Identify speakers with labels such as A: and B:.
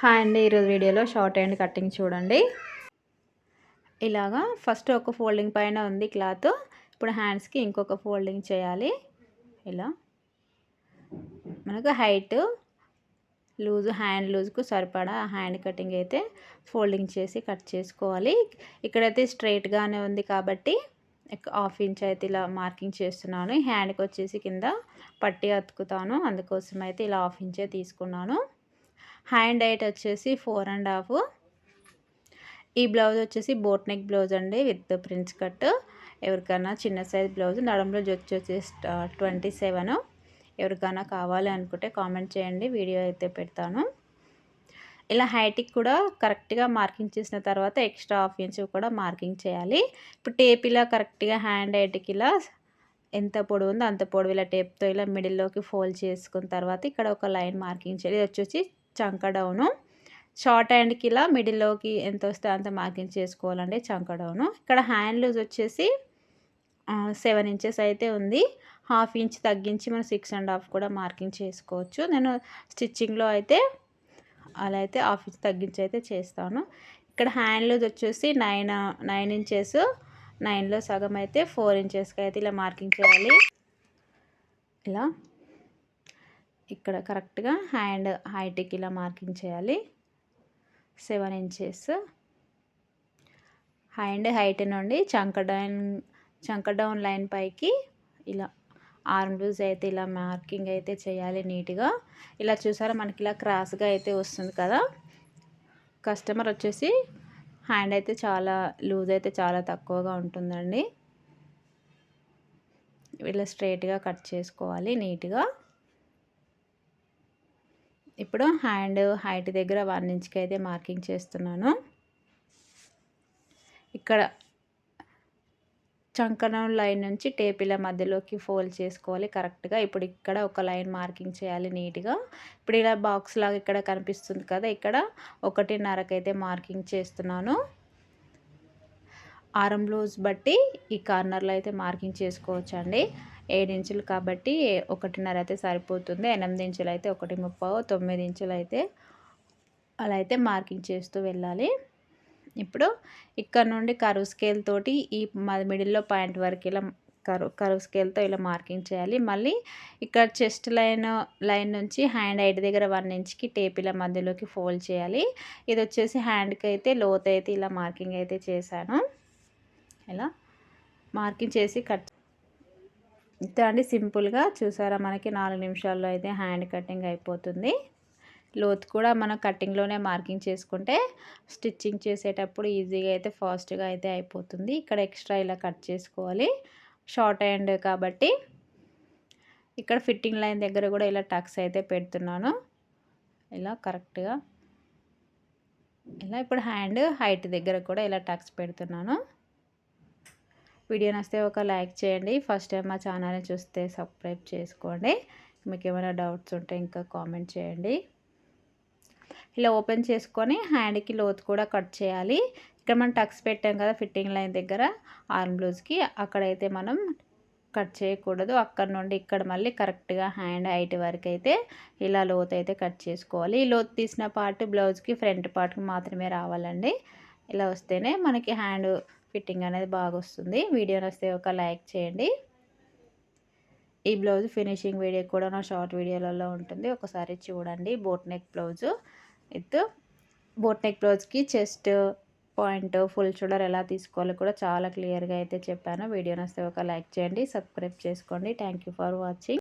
A: Hi అండి ఈరోజు వీడియోలో షార్ట్ అండ్ కటింగ్ చూడండి. ఇలాగా ఫస్ట్ ఒక ఫోల్డింగ్ పైన ఉంది క్లాత్. ఇప్పుడు హ్యాండ్స్కి ఇంకొక ఫోల్డింగ్ చేయాలి. ఇలా. మనకు హైట్ లూజ్ హ్యాండ్ లూజ్కు సరిపడా హ్యాండ్ కటింగ్ అయితే ఫోల్డింగ్ చేసి కట్ చేసుకోవాలి. ఇక్కడైతే స్ట్రైట్గానే ఉంది కాబట్టి హాఫ్ ఇంచ్ అయితే ఇలా మార్కింగ్ చేస్తున్నాను. హ్యాండ్కి వచ్చేసి కింద పట్టి అతుకుతాను. అందుకోసం అయితే ఇలా హాఫ్ ఇంచే తీసుకున్నాను. హ్యాండ్ హైట్ వచ్చేసి ఫోర్ అండ్ హాఫ్. ఈ బ్లౌజ్ వచ్చేసి బోట్ నెక్ బ్లౌజ్ అండి విత్ ప్రిన్స్ కట్. ఎవరికైనా చిన్న సైజ్ బ్లౌజ్ నడంలో వచ్చేసి ట్వంటీ సెవెన్. ఎవరికైనా కావాలి అనుకుంటే కామెంట్ చేయండి వీడియో అయితే పెడతాను. ఇలా హైట్కి కూడా కరెక్ట్గా మార్కింగ్ చేసిన తర్వాత ఎక్స్ట్రా హాఫ్ ఇంచ్ కూడా మార్కింగ్ చేయాలి. ఇప్పుడు టేప్ ఇలా కరెక్ట్గా హ్యాండ్ హైట్కి ఇలా ఎంత పొడవు ఉందో అంత పొడవు ఇలా టేప్తో ఇలా మిడిల్లోకి ఫోల్డ్ చేసుకున్న తర్వాత ఇక్కడ ఒక లైన్ మార్కింగ్ చేయాలి. ఇది వచ్చేసి చంక డౌను. షార్ట్ హ్యాండ్కి ఇలా మిడిల్లోకి ఎంత వస్తే అంత మార్కింగ్ చేసుకోవాలండి చంకడౌను ఇక్కడ హ్యాండ్ లూజ్ వచ్చేసి సెవెన్ ఇంచెస్ అయితే ఉంది. హాఫ్ ఇంచ్ తగ్గించి మనం సిక్స్ అండ్ హాఫ్ కూడా మార్కింగ్ చేసుకోవచ్చు. నేను స్టిచ్చింగ్లో అయితే అలా అయితే హాఫ్ ఇంచ్ తగ్గించి అయితే చేస్తాను. ఇక్కడ హ్యాండ్ లూజ్ వచ్చేసి నైన్ నైన్ ఇంచెస్. నైన్లో సగం అయితే ఫోర్ ఇంచెస్కి అయితే ఇలా మార్కింగ్ చేయాలి. ఇలా. ఇక్కడ కరెక్ట్గా హ్యాండ్ హైట్కి ఇలా మార్కింగ్ చేయాలి. Seven inches. హ్యాండ్ హైట్ నుండి చంక డౌన్ చంక డౌన్ లైన్ పైకి ఇలా ఆర్మ్ లూజ్ అయితే ఇలా మార్కింగ్ అయితే చేయాలి నీట్గా. ఇలా చూసారా మనకి ఇలా క్రాస్గా అయితే వస్తుంది కదా. కస్టమర్ వచ్చేసి హ్యాండ్ అయితే చాలా లూజ్ అయితే చాలా తక్కువగా ఉంటుందండి. ఇలా స్ట్రైట్గా కట్ చేసుకోవాలి నీట్గా. ఇప్పుడు హ్యాండ్ హైట్ దగ్గర వన్ ఇంచ్కి అయితే మార్కింగ్ చేస్తున్నాను. ఇక్కడ చంకనం లైన్ నుంచి టేపిల మధ్యలోకి ఫోల్డ్ చేసుకోవాలి కరెక్ట్గా. ఇప్పుడు ఇక్కడ ఒక లైన్ మార్కింగ్ చేయాలి నీట్గా. ఇప్పుడు ఇలా బాక్స్ లాగా ఇక్కడ కనిపిస్తుంది కదా ఇక్కడ ఒకటిన్నరకైతే మార్కింగ్ చేస్తున్నాను. ఆరం బ్లౌజ్ బట్టి ఈ కార్నర్లో అయితే మార్కింగ్ చేసుకోవచ్చండి. ఏడు ఇంచులు కాబట్టి ఒకటిన్నర అయితే సరిపోతుంది. ఎనిమిది ఇంచులు అయితే ఒకటి ముప్పై తొమ్మిది ఇంచులు అయితే అలా అయితే మార్కింగ్ చేస్తూ వెళ్ళాలి. ఇప్పుడు ఇక్కడ నుండి కరువు స్కేల్ తోటి ఈ మిడిల్లో పాయింట్ వరకు ఇలా కరువు కరువు స్కేల్తో ఇలా మార్కింగ్ చేయాలి. మళ్ళీ ఇక్కడ చెస్ట్ లైన్ లైన్ నుంచి హ్యాండ్ హైట్ దగ్గర వన్ ఇంచ్కి టేప్ ఇలా మధ్యలోకి ఫోల్డ్ చేయాలి. ఇది వచ్చేసి హ్యాండ్కి అయితే లోత్ అయితే ఇలా మార్కింగ్ అయితే చేశాను. ఇలా మార్కింగ్ చేసి కట్ ఇంతే అండి సింపుల్గా చూసారా? మనకి నాలుగు నిమిషాల్లో అయితే హ్యాండ్ కటింగ్ అయిపోతుంది. లోతు కూడా మనం కటింగ్లోనే మార్కింగ్ చేసుకుంటే స్టిచ్చింగ్ చేసేటప్పుడు ఈజీగా అయితే ఫాస్ట్గా అయితే అయిపోతుంది. ఇక్కడ ఎక్స్ట్రా ఇలా కట్ చేసుకోవాలి. షార్ట్ హ్యాండ్ కాబట్టి ఇక్కడ ఫిట్టింగ్ లైన్ దగ్గర కూడా ఇలా టక్స్ అయితే పెడుతున్నాను. ఇలా కరెక్ట్గా. ఇలా ఇప్పుడు హ్యాండ్ హైట్ దగ్గర కూడా ఇలా టక్స్ పెడుతున్నాను. వీడియో నచ్చితే ఒక లైక్ చేయండి. ఫస్ట్ టైం మా ఛానల్ని చూస్తే సబ్స్క్రైబ్ చేసుకోండి. మీకు ఏమైనా డౌట్స్ ఉంటే ఇంకా కామెంట్ చేయండి. ఇలా ఓపెన్ చేసుకొని హ్యాండ్కి లోతు కూడా కట్ చేయాలి. ఇక్కడ మనం టక్స్ పెట్టాం కదా ఫిట్టింగ్ లైన్ దగ్గర ఆర్మ్ బ్లౌజ్కి అక్కడైతే మనం కట్ చేయకూడదు. అక్కడ నుండి ఇక్కడ మళ్ళీ కరెక్ట్గా హ్యాండ్ హైట్ వరకు అయితే ఇలా లోతు అయితే కట్ చేసుకోవాలి. ఈ లోతు తీసిన పార్ట్ బ్లౌజ్కి ఫ్రంట్ పార్ట్కి మాత్రమే రావాలండి. ఇలా వస్తేనే మనకి హ్యాండ్ ఫిట్టింగ్ అనేది బాగా వస్తుంది వీడియో వస్తే ఒక లైక్ చేయండి. ఈ బ్లౌజ్ ఫినిషింగ్ వీడియో కూడా నా షార్ట్ వీడియోలలో ఉంటుంది. ఒకసారి చూడండి boat neck blouse. With boat neck బ్లౌజ్కి చెస్ట్ పాయింట్ ఫుల్ షోల్డర్ ఎలా తీసుకోవాలో కూడా చాలా క్లియర్గా అయితే చెప్పాను. వీడియో వస్తే ఒక లైక్ చేయండి. సబ్స్క్రైబ్ చేసుకోండి. Thank for watching.